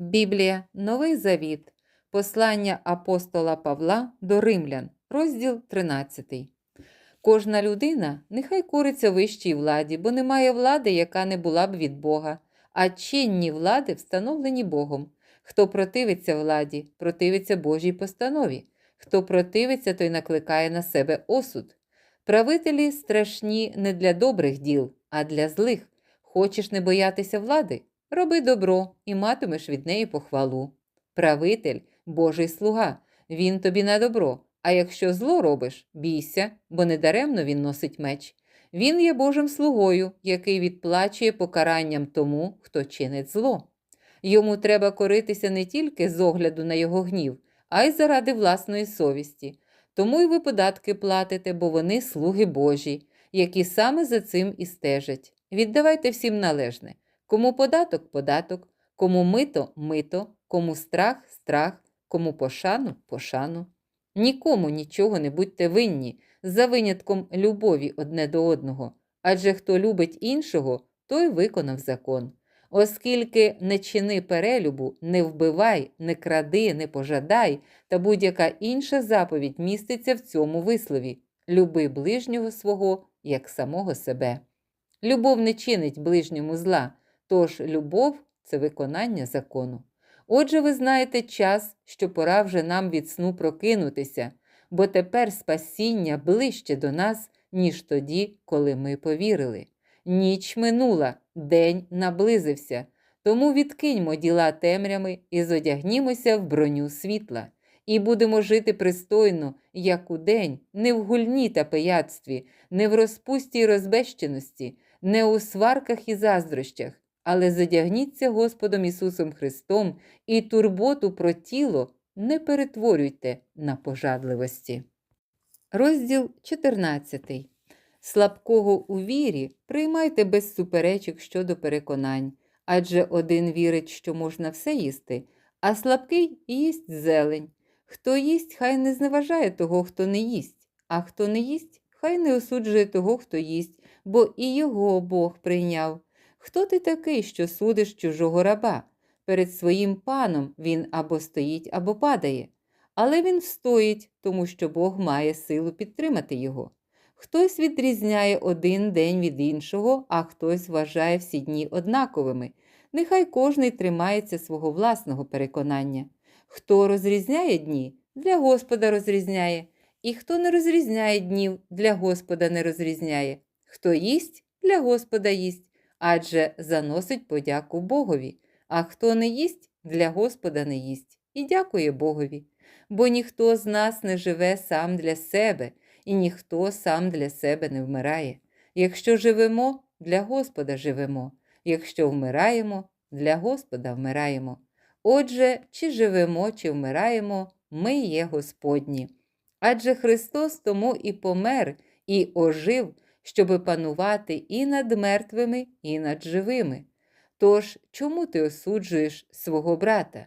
Біблія, Новий Завіт, Послання апостола Павла до Римлян, розділ 13. Кожна людина нехай кориться вищій владі, бо немає влади, яка не була б від Бога, а чинні влади встановлені Богом. Хто противиться владі, противиться Божій постанові. Хто противиться, той накликає на себе осуд. Правителі страшні не для добрих діл, а для злих. Хочеш не боятися влади? Роби добро і матимеш від неї похвалу. Правитель Божий слуга, він тобі на добро. А якщо зло робиш, бійся, бо недаремно він носить меч. Він є Божим слугою, який відплачує покаранням тому, хто чинить зло. Йому треба коритися не тільки з огляду на його гнів, а й заради власної совісті. Тому й ви податки платите, бо вони слуги Божі, які саме за цим і стежать. Віддавайте всім належне. Кому податок податок, кому мито мито, кому страх страх, кому пошану пошану. Нікому нічого не будьте винні, за винятком любові одне до одного, адже хто любить іншого, той виконав закон. Оскільки не чини перелюбу, не вбивай, не кради, не пожадай, та будь-яка інша заповідь міститься в цьому вислові люби ближнього свого як самого себе. Любов не чинить ближньому зла, тож любов це виконання закону. Отже, ви знаєте час, що пора вже нам від сну прокинутися, бо тепер спасіння ближче до нас, ніж тоді, коли ми повірили. Ніч минула, день наблизився, тому відкиньмо діла темрями і зодягнімося в броню світла, і будемо жити пристойно, як у день, не в гульні та пияцтві, не в розпусті й розбещеності, не у сварках і заздрощах, але задягніться Господом Ісусом Христом і турботу про тіло не перетворюйте на пожадливості. Розділ 14. Слабкого у вірі приймайте без суперечок щодо переконань, адже один вірить, що можна все їсти, а слабкий їсть зелень. Хто їсть, хай не зневажає того, хто не їсть, а хто не їсть, хай не осуджує того, хто їсть, бо і його Бог прийняв. Хто ти такий, що судиш чужого раба? Перед своїм паном він або стоїть, або падає, але він стоїть, тому що Бог має силу підтримати його. Хтось відрізняє один день від іншого, а хтось вважає всі дні однаковими. Нехай кожний тримається свого власного переконання. Хто розрізняє дні, для Господа розрізняє, і хто не розрізняє днів, для Господа не розрізняє. Хто їсть, для Господа їсть, адже заносить подяку Богові, а хто не їсть, для Господа не їсть і дякує Богові. Бо ніхто з нас не живе сам для себе, і ніхто сам для себе не вмирає. Якщо живемо, для Господа живемо, якщо вмираємо, для Господа вмираємо. Отже, чи живемо, чи вмираємо, ми є Господні. Адже Христос тому і помер, і ожив, щоби панувати і над мертвими, і над живими. Тож, чому ти осуджуєш свого брата?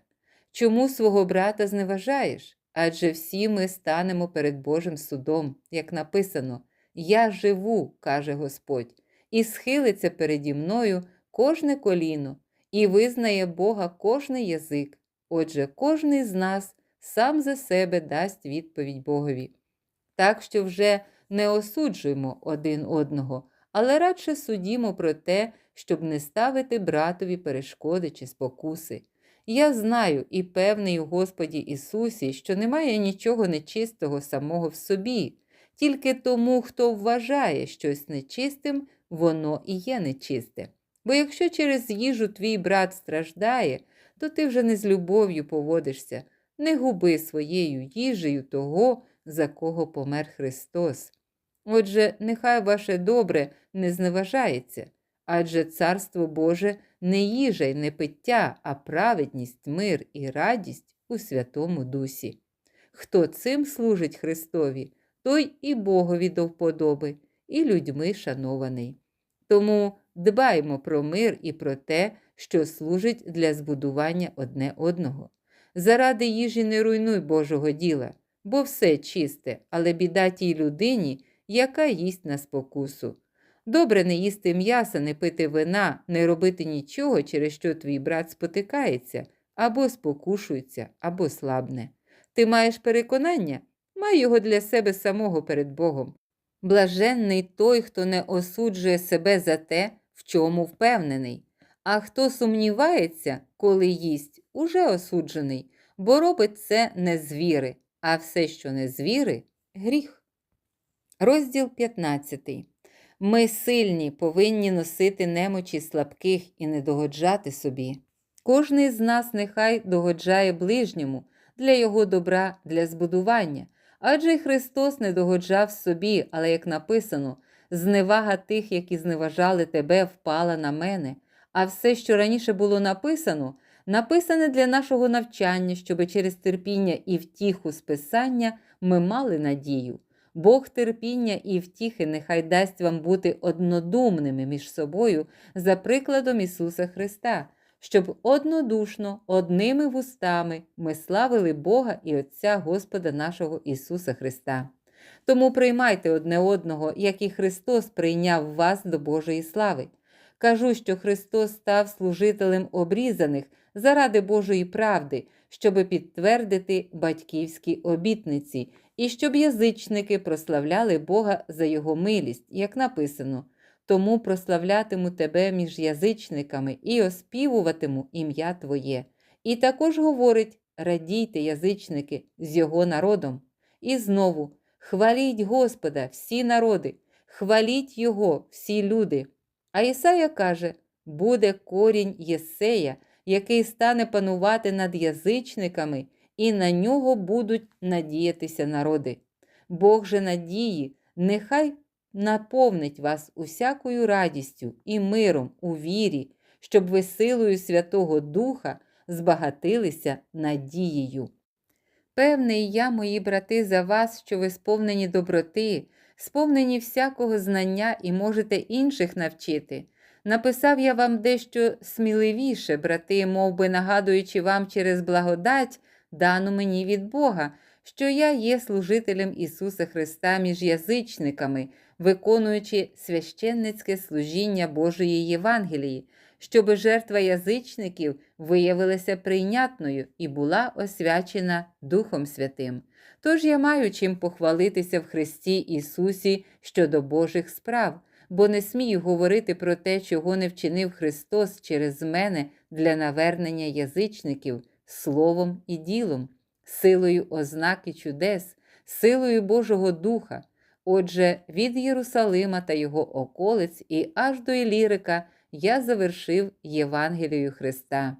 Чому свого брата зневажаєш? Адже всі ми станемо перед Божим судом, як написано: Я живу, каже Господь, і схилиться переді мною кожне коліно, і визнає Бога кожний язик. Отже, кожний з нас сам за себе дасть відповідь Богові. Так що вже не осуджуємо один одного, але радше судімо про те, щоб не ставити братові перешкоди чи спокуси. Я знаю і певний у Господі Ісусі, що немає нічого нечистого самого в собі, тільки тому, хто вважає щось нечистим, воно і є нечисте. Бо якщо через їжу твій брат страждає, то ти вже не з любов'ю поводишся, не губи своєю їжею того, за кого помер Христос. Отже, нехай ваше добре не зневажається, адже Царство Боже не їжа й не пиття, а праведність, мир і радість у Святому Дусі. Хто цим служить Христові, той і Богові до вподоби, і людьми шанований. Тому дбаймо про мир і про те, що служить для збудування одне одного. Заради їжі не руйнуй Божого діла, бо все чисте, але біда тій людині, яка їсть на спокусу. Добре не їсти м'яса, не пити вина, не робити нічого, через що твій брат спотикається, або спокушується, або слабне. Ти маєш переконання, май його для себе самого перед Богом. Блаженний той, хто не осуджує себе за те, в чому впевнений, а хто сумнівається, коли їсть, уже осуджений, бо робить це не з віри, а все, що не з віри гріх. Розділ 15. Ми сильні повинні носити немочі слабких і не догоджати собі. Кожний з нас нехай догоджає ближньому для його добра, для збудування. Адже й Христос не догоджав собі, але, як написано, зневага тих, які зневажали тебе, впала на мене. А все, що раніше було написано, написане для нашого навчання, щоби через терпіння і втіху списання ми мали надію. Бог терпіння і втіхи нехай дасть вам бути однодумними між собою за прикладом Ісуса Христа, щоб однодушно, одними вустами ми славили Бога і Отця Господа нашого Ісуса Христа. Тому приймайте одне одного, як і Христос прийняв вас до Божої слави. Кажу, що Христос став служителем обрізаних заради Божої правди, щоби підтвердити батьківські обітниці, і щоб язичники прославляли Бога за Його милість, як написано. Тому прославлятиму тебе між язичниками і оспівуватиму ім'я Твоє. І також говорить: радійте, язичники, з його народом. І знову хваліть Господа, всі народи, хваліть Його, всі люди. А Ісая каже: буде корінь Єсея, який стане панувати над язичниками, і на нього будуть надіятися народи. Бог же надії, нехай наповнить вас усякою радістю і миром у вірі, щоб ви силою Святого Духа збагатилися надією. Певний я, мої брати, за вас, що ви сповнені доброти, сповнені всякого знання і можете інших навчити. Написав я вам дещо сміливіше, брати, мов би нагадуючи вам через благодать, дану мені від Бога, що я є служителем Ісуса Христа між язичниками, виконуючи священницьке служіння Божої Євангелії, щоби жертва язичників виявилася прийнятною і була освячена Духом Святим. Тож я маю чим похвалитися в Христі Ісусі щодо Божих справ, бо не смію говорити про те, чого не вчинив Христос через мене для навернення язичників словом і ділом, силою ознак і чудес, силою Божого Духа. Отже, від Єрусалима та його околиць і аж до Ілірика я завершив Євангелію Христа.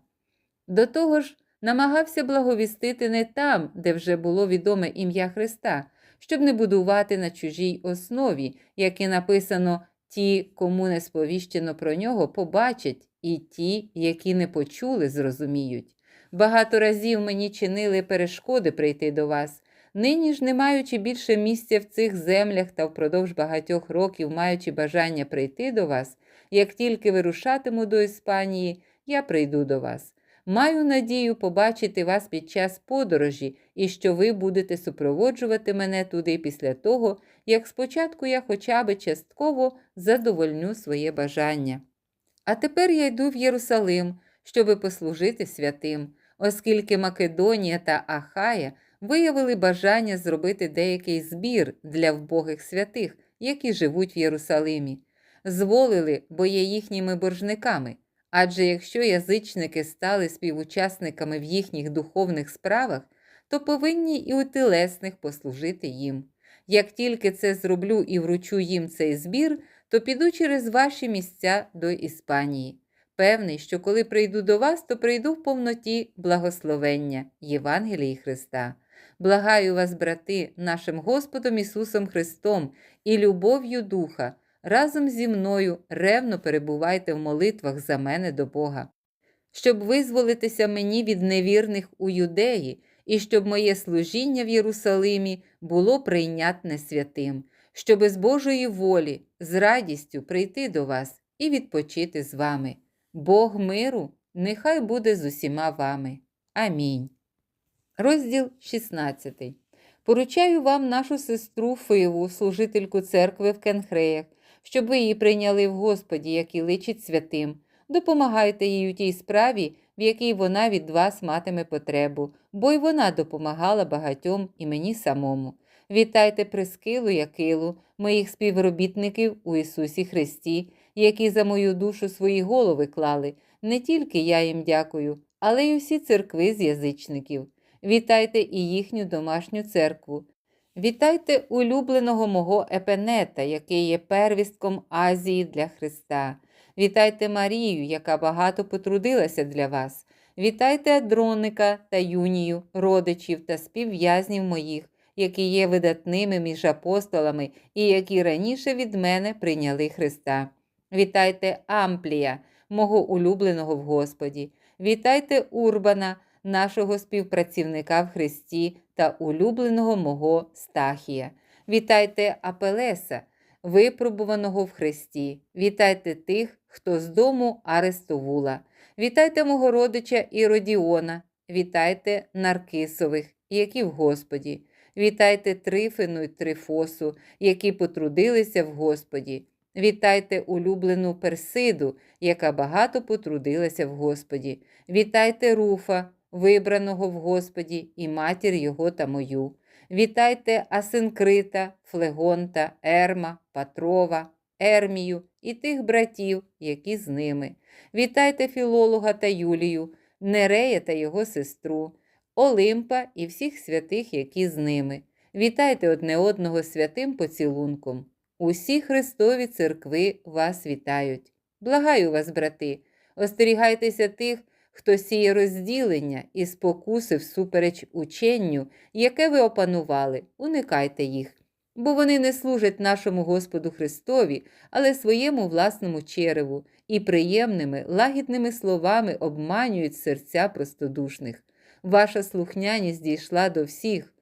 До того ж, намагався благовістити не там, де вже було відоме ім'я Христа, щоб не будувати на чужій основі, як і написано, ті, кому не сповіщено про нього, побачать, і ті, які не почули, зрозуміють. Багато разів мені чинили перешкоди прийти до вас. Нині ж, не маючи більше місця в цих землях та впродовж багатьох років, маючи бажання прийти до вас, як тільки вирушатиму до Іспанії, я прийду до вас. Маю надію побачити вас під час подорожі і що ви будете супроводжувати мене туди після того, як спочатку я хоча би частково задовольню своє бажання. А тепер я йду в Єрусалим, щоби послужити святим, оскільки Македонія та Ахая виявили бажання зробити деякий збір для вбогих святих, які живуть в Єрусалимі. Зволили, бо є їхніми боржниками. Адже якщо язичники стали співучасниками в їхніх духовних справах, то повинні і у тілесних послужити їм. Як тільки це зроблю і вручу їм цей збір, то піду через ваші місця до Іспанії. Певний, що коли прийду до вас, то прийду в повноті благословення Євангелії Христа. Благаю вас, брати, нашим Господом Ісусом Христом і любов'ю Духа, разом зі мною ревно перебувайте в молитвах за мене до Бога, щоб визволитися мені від невірних у юдеї, і щоб моє служіння в Єрусалимі було прийнятне святим, щоб з Божої волі, з радістю прийти до вас і відпочити з вами. Бог миру нехай буде з усіма вами. Амінь. Розділ 16. Поручаю вам нашу сестру Фиву, служительку церкви в Кенхреях, щоб ви її прийняли в Господі, як і личить святим. Допомагайте їй у тій справі, в якій вона від вас матиме потребу, бо й вона допомагала багатьом і мені самому. Вітайте Прискилу і Акилу, моїх співробітників у Ісусі Христі, які за мою душу свої голови клали. Не тільки я їм дякую, але й усі церкви з язичників. Вітайте і їхню домашню церкву. Вітайте улюбленого мого епенета, який є первістком Азії для Христа. Вітайте Марію, яка багато потрудилася для вас. Вітайте Адроника та Юнію, родичів та співв'язнів моїх, які є видатними між апостолами і які раніше від мене прийняли Христа. Вітайте Амплія, мого улюбленого в Господі. Вітайте Урбана, нашого співпрацівника в Христі та улюбленого мого Стахія. Вітайте Апелеса, випробуваного в Христі. Вітайте тих, хто з дому Арестовула. Вітайте мого родича Іродіона. Вітайте Наркисових, які в Господі. Вітайте Трифину й Трифосу, які потрудилися в Господі. Вітайте улюблену Персиду, яка багато потрудилася в Господі. Вітайте Руфа, вибраного в Господі, і матір його та мою. Вітайте Асинкрита, Флегонта, Ерма, Патрова, Ермію і тих братів, які з ними. Вітайте Філолога та Юлію, Нерея та його сестру, Олимпа і всіх святих, які з ними. Вітайте одне одного святим поцілунком. Усі Христові церкви вас вітають. Благаю вас, брати, остерігайтеся тих, хто сіє розділення і спокуси всупереч ученню, яке ви опанували, уникайте їх, бо вони не служать нашому Господу Христові, але своєму власному череву і приємними, лагідними словами обманюють серця простодушних. Ваша слухняність дійшла до всіх.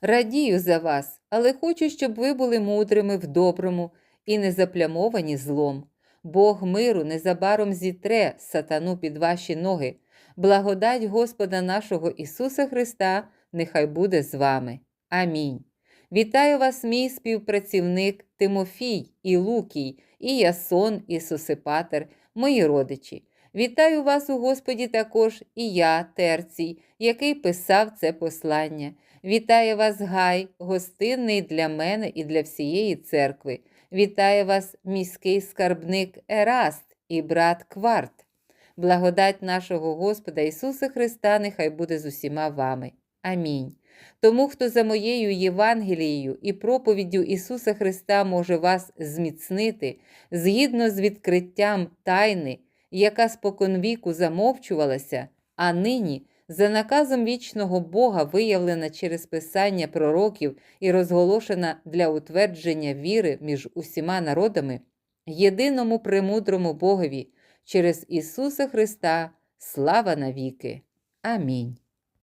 Радію за вас, але хочу, щоб ви були мудрими в доброму і не заплямовані злом. Бог миру незабаром зітре сатану під ваші ноги. Благодать Господа нашого Ісуса Христа нехай буде з вами. Амінь. Вітаю вас, мій співпрацівник Тимофій і Лукій, і Ясон, і Сосипатер, мої родичі. Вітаю вас у Господі також і я, Терцій, який писав це послання. Вітає вас Гай, гостинний для мене і для всієї церкви. Вітає вас міський скарбник Ераст і брат Кварт. Благодать нашого Господа Ісуса Христа нехай буде з усіма вами. Амінь. Тому, хто за моєю Євангелією і проповіддю Ісуса Христа може вас зміцнити, згідно з відкриттям тайни, яка споконвіку замовчувалася, а нині за наказом вічного Бога виявлена через писання пророків і розголошена для утвердження віри між усіма народами, єдиному премудрому Богові через Ісуса Христа, слава навіки. Амінь.